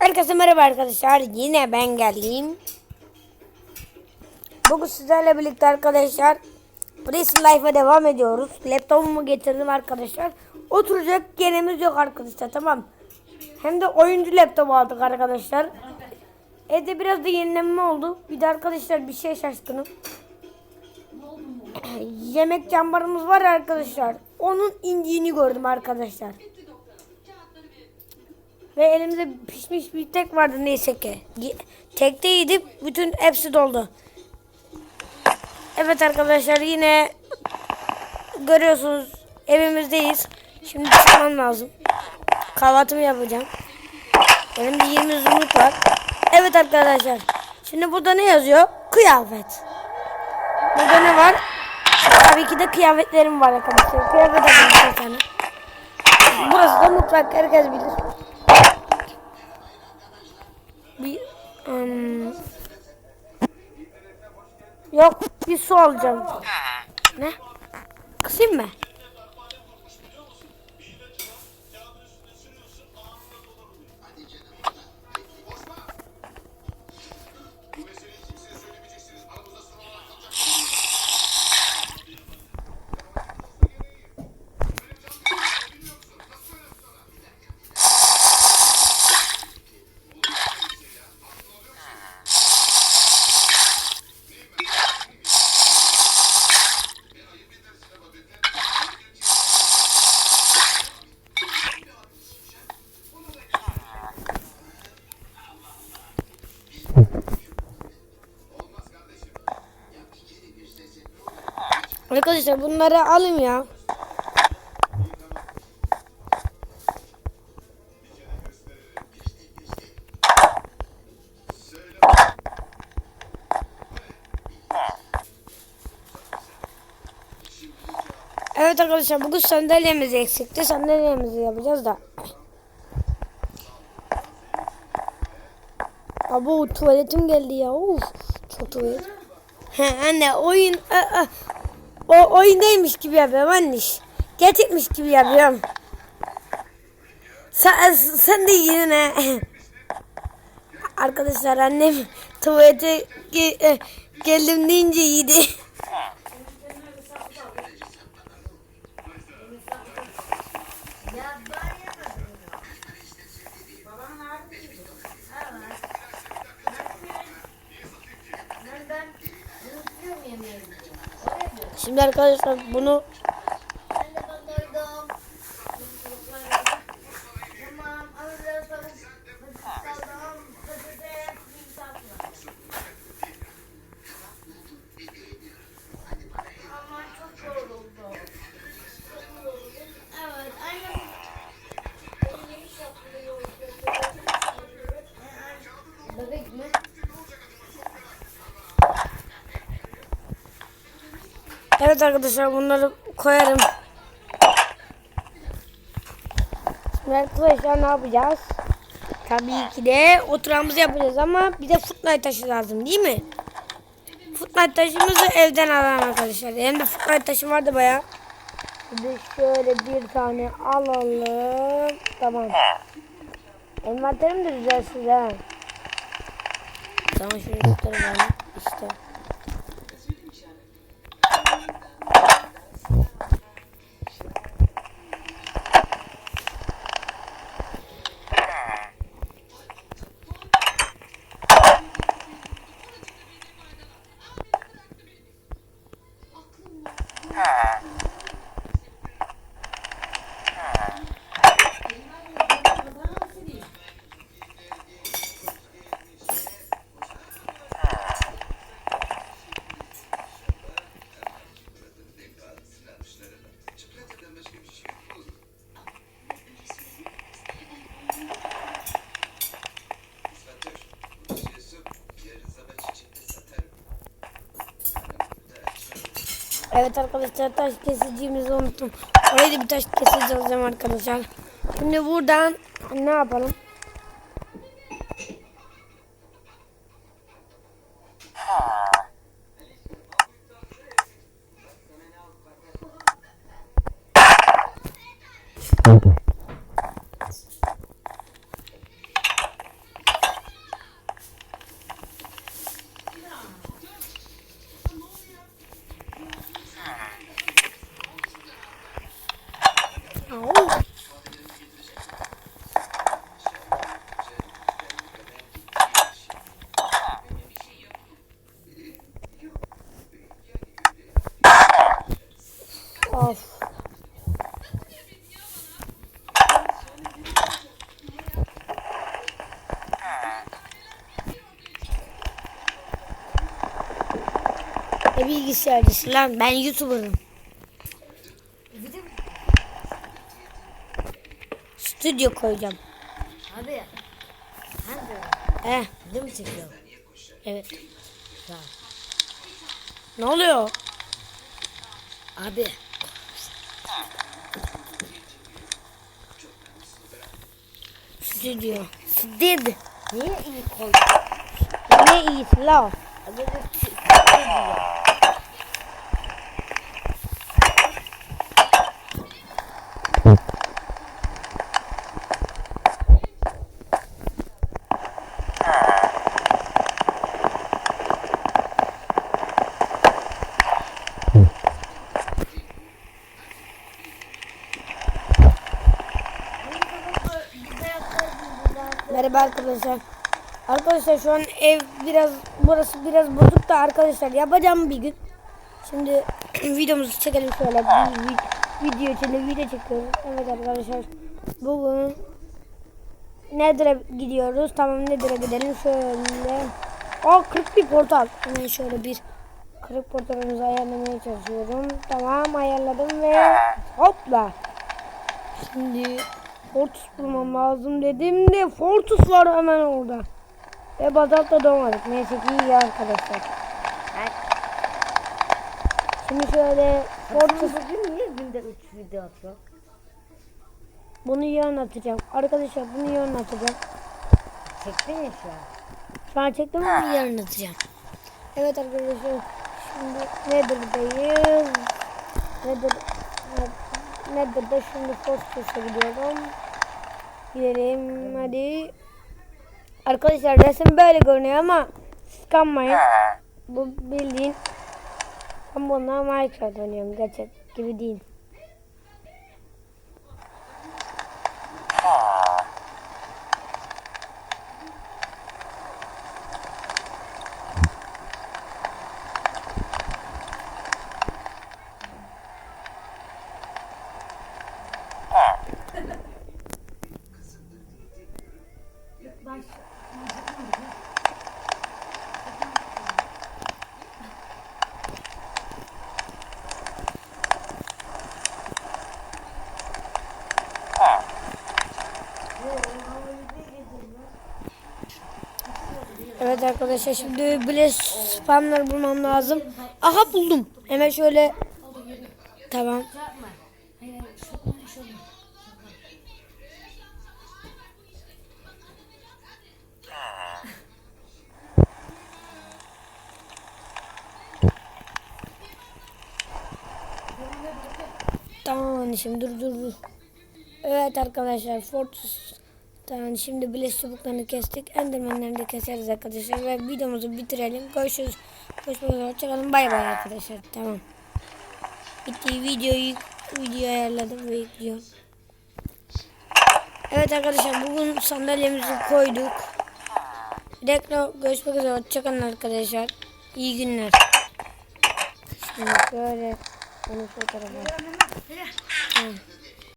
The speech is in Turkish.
Herkese merhaba arkadaşlar. Yine ben geldim. Bugün sizlerle birlikte arkadaşlar Prison Life'a devam ediyoruz. Laptopumu getirdim arkadaşlar. Oturacak yerimiz yok arkadaşlar tamam. Hem de oyuncu laptopu aldık arkadaşlar. Evde biraz da yenilenme oldu. Bir de arkadaşlar bir şey şaşkınım. Yemek cambarımız var arkadaşlar. Onun indiğini gördüm arkadaşlar. Ve elimde pişmiş bir tek vardı neyse ki. Ye- Tekte yedim bütün hepsi doldu. Evet arkadaşlar yine görüyorsunuz evimizdeyiz. Şimdi çıkmam lazım. Kahvaltımı yapacağım. Elimde 20 zümrüt var. Evet arkadaşlar. Şimdi burada ne yazıyor? Kıyafet. Burada ne var? Tabii ki de kıyafetlerim var arkadaşlar. Kıyafet aldım bir tane. Burası da mutfak herkes bilir. Yok bir su alacağım. Ne? Kısayım mı? Arkadaşlar bunları alın ya. Evet arkadaşlar bugün sandalyemiz eksikti. Sandalyemizi yapacağız da. Abo tuvaletim geldi ya. Uf, çok tuvalet. Anne oyun ı, ı. O oyundaymış gibi yapıyorum anne. Gerçekmiş gibi yapıyorum. Sen, sen de yine. Arkadaşlar annem tuvalete ge- e, geldim deyince iyiydi. Şimdi arkadaşlar bunu Evet arkadaşlar bunları koyarım. Şimdi arkadaşlar ne yapacağız? Tabii ki de oturağımızı yapacağız ama bir de Fortnite taşı lazım değil mi? Fortnite taşımızı evden alalım arkadaşlar. Hem de Fortnite taşı vardı baya. De şöyle bir tane alalım. Tamam. Envanterim de düzelsiz ha. Tamam şöyle tutarım ben. İşte. Evet arkadaşlar taş kesicimizi unuttum. Oraya da bir taş kesici alacağım arkadaşlar. Şimdi buradan ne yapalım? Of. Ne bilgisayarcısı lan ben YouTuber'ım. Stüdyo koyacağım. Abi. Hadi. Eh Video mu çekiyor? evet. Tamam. Ne oluyor? Abi. Stüdyo. Did. Niye iyi koydun? Ne iyisi la? Az önce Merhaba arkadaşlar. Arkadaşlar şu an ev biraz burası biraz bozuk da arkadaşlar yapacağım bir gün. Şimdi videomuzu çekelim şöyle bir vi- video için video çekiyoruz. Evet arkadaşlar bugün Nedir'e gidiyoruz. Tamam Nedir'e gidelim şöyle. Aa 41 portal. Hemen şöyle bir 40 portalımızı ayarlamaya çalışıyorum. Tamam ayarladım ve hopla. Şimdi Fortus bulmam lazım dedim de Fortus var hemen orada. Ve bazalt da doğmadık. Neyse ki iyi arkadaşlar. Şimdi şöyle Fortus bugün niye günde 3 video atıyor? bunu yarın atacağım. Arkadaşlar bunu yarın atacağım. Çektin ya şu an. Şu an çektim ama yarın atacağım. Evet arkadaşlar şimdi Nether'dayız. Nether, Nether'da şimdi Fortress'a gidiyorum. Gidelim hadi. Arkadaşlar resim böyle görünüyor ama siz kanmayın. Bu bildiğin ben bununla Minecraft oynuyorum. Gerçek gibi değil. Evet arkadaşlar şimdi Blaze spamları bulmam lazım. Aha buldum. Hemen şöyle tamam. Tamam şimdi dur dur dur. Evet arkadaşlar Fortress Tamam şimdi Blaze çubuklarını kestik. Enderman'ları da keseriz arkadaşlar. Ve videomuzu bitirelim. Görüşürüz. Görüşmek üzere. Hoşçakalın. Bay bay arkadaşlar. Tamam. Bitti. Videoyu video ayarladım ve yüklüyorum. Evet arkadaşlar bugün sandalyemizi koyduk. Tekrar görüşmek üzere. Hoşçakalın arkadaşlar. İyi günler. Şimdi böyle onu fotoğrafı. Tamam.